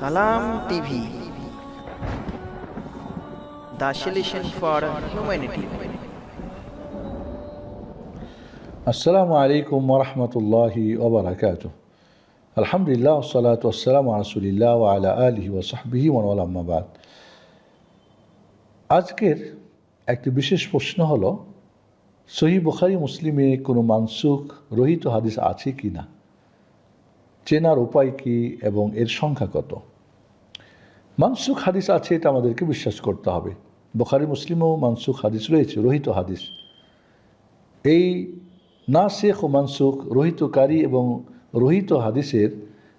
Salam TV. The solution for humanity. আসসালামু আলাইকুম ওরহমতুল্লাহি ওবরাকাত আলহামদুলিল্লাহ সালাত আসসালাম রসুলিল্লাহ আলা আলহি ওসাহবিহি মনোয়ালাম্মাবাদ আজকের একটি বিশেষ প্রশ্ন হল সহি বুখারি মুসলিমে কোনো মানসুখ রহিত হাদিস আছে কি না চেনার উপায় কি এবং এর সংখ্যা কত? মানসুখ হাদিস আছে, এটা আমাদেরকে বিশ্বাস করতে হবে। বুখারি, মুসলিমেও মানসুখ হাদিস রয়েছে, রহিত হাদিস। এই না শেখ ও মানসুখ, রহিতকারী এবং রহিত হাদিসের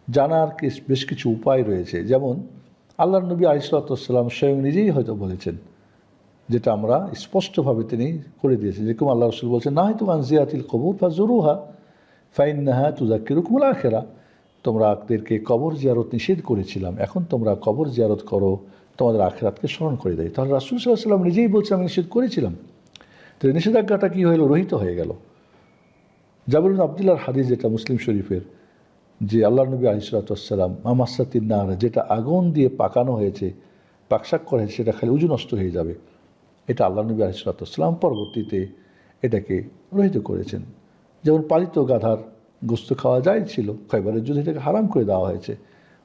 জানার বেশ কিছু উপায় রয়েছে। যেমন আল্লাহ নবী আলিসাল্লাম স্বয়ং নিজেই হয়তো বলেছেন, যেটা আমরা স্পষ্টভাবে তিনি করে দিয়েছেন, যেরকম আল্লাহ রসুল বলছেন না হয়তো আনজিয়াতিল কবুর ফা জরুহা ফাইন নাহা তুজাক্কিরুকুমুল আখেরা। তোমরা আকদেরকে কবর জিয়ারত নিষেধ করেছিলাম। এখন তোমরা কবর জিয়ারত করো, তোমাদের আখেরাতকে স্মরণ করে দেয় তাহলে রাসুল সাল্লাম নিজেই বলছে আমি নিষেধ করেছিলাম। তো নিষেধাজ্ঞাটা কী হলো? রহিত হয়ে গেল। জাবরুল আবদুল্লাহর হাদিস যেটা মুসলিম শরীফের, যে আল্লাহ নবী আলিসাল্লাম মামাসাতির নার যেটা আগুন দিয়ে পাকানো হয়েছে পাকশাক করা হয়েছে, সেটা খালি উজু নষ্ট হয়ে যাবে। এটা আল্লাহ নবী আলিসাল্লাম পরবর্তীতে এটাকে রহিত করেছেন। যেমন পালিত গাধার গোস্ত খাওয়া যায় ছিল খৈবারের যুদ্ধে এটাকে হারাম করে দেওয়া হয়েছে।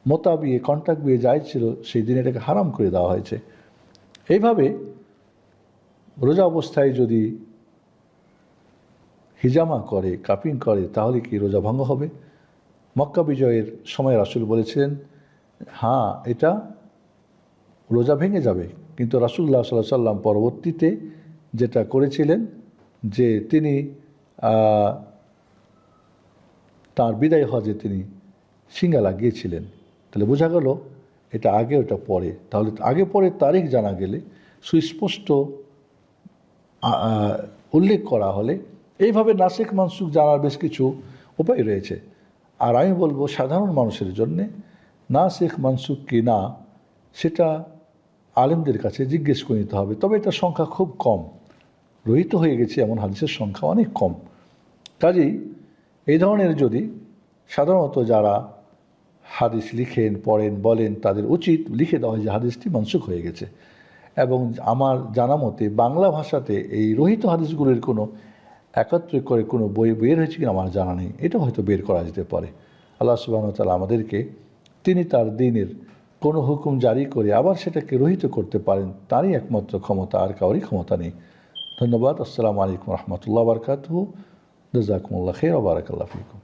মোতা বিয়ে কন্ট্যাক্ট বিয়ে যায় ছিল, সেই দিন এটাকে হারাম করে দেওয়া হয়েছে। এইভাবে রোজা অবস্থায় যদি হিজামা করে, কাপিং করে, তাহলে কি রোজা ভঙ্গ হবে? মক্কা বিজয়ের সময় রাসুল বলেছিলেন হ্যাঁ এটা রোজা ভেঙে যাবে। কিন্তু রাসুল্লাহ সাল্লাহ সাল্লাম পরবর্তীতে যেটা করেছিলেন, যে তিনি তার বিদায় হজে তিনি সিঙ্গা লাগিয়েছিলেন তাহলে বোঝা গেল এটা আগে, ওটা পরে। তাহলে আগে পরে তারিখ জানা গেলে সুস্পষ্ট উল্লেখ করা হলে এইভাবে নাসিক মানসুক জানার বেশ কিছু উপায় রয়েছে। আর আমি বলব সাধারণ মানুষের জন্যে নাসিক মানসুক কি না, সেটা আলেমদের কাছে জিজ্ঞেস করে নিতে হবে। তবে এটার সংখ্যা খুব কম। রহিত হয়ে গেছে এমন হাদিসের সংখ্যা অনেক কম। কাজেই এই ধরনের যদি সাধারণত যারা হাদিস লিখেন, পড়েন, বলেন, তাদের উচিত লিখে দেওয়া হয় যে হাদিসটি মানসুখ হয়ে গেছে। এবং আমার জানা মতে বাংলা ভাষাতে এই রহিত হাদিসগুলির কোনো একত্রে করে কোনো বই বের হয়েছে কিনা আমার জানা নেই। এটা হয়তো বের করা যেতে পারে। আল্লাহ সুবাহ তালা আমাদেরকে, তিনি তার দিনের কোনো হুকুম জারি করে আবার সেটাকে রহিত করতে পারেন, তারই একমাত্র ক্ষমতা, আর কাউরই ক্ষমতা নেই। ধন্যবাদ। আসসালামু আলাইকুম রহমতুল্লাহ বারকাত جزاكم الله خير وبارك الله فيكم.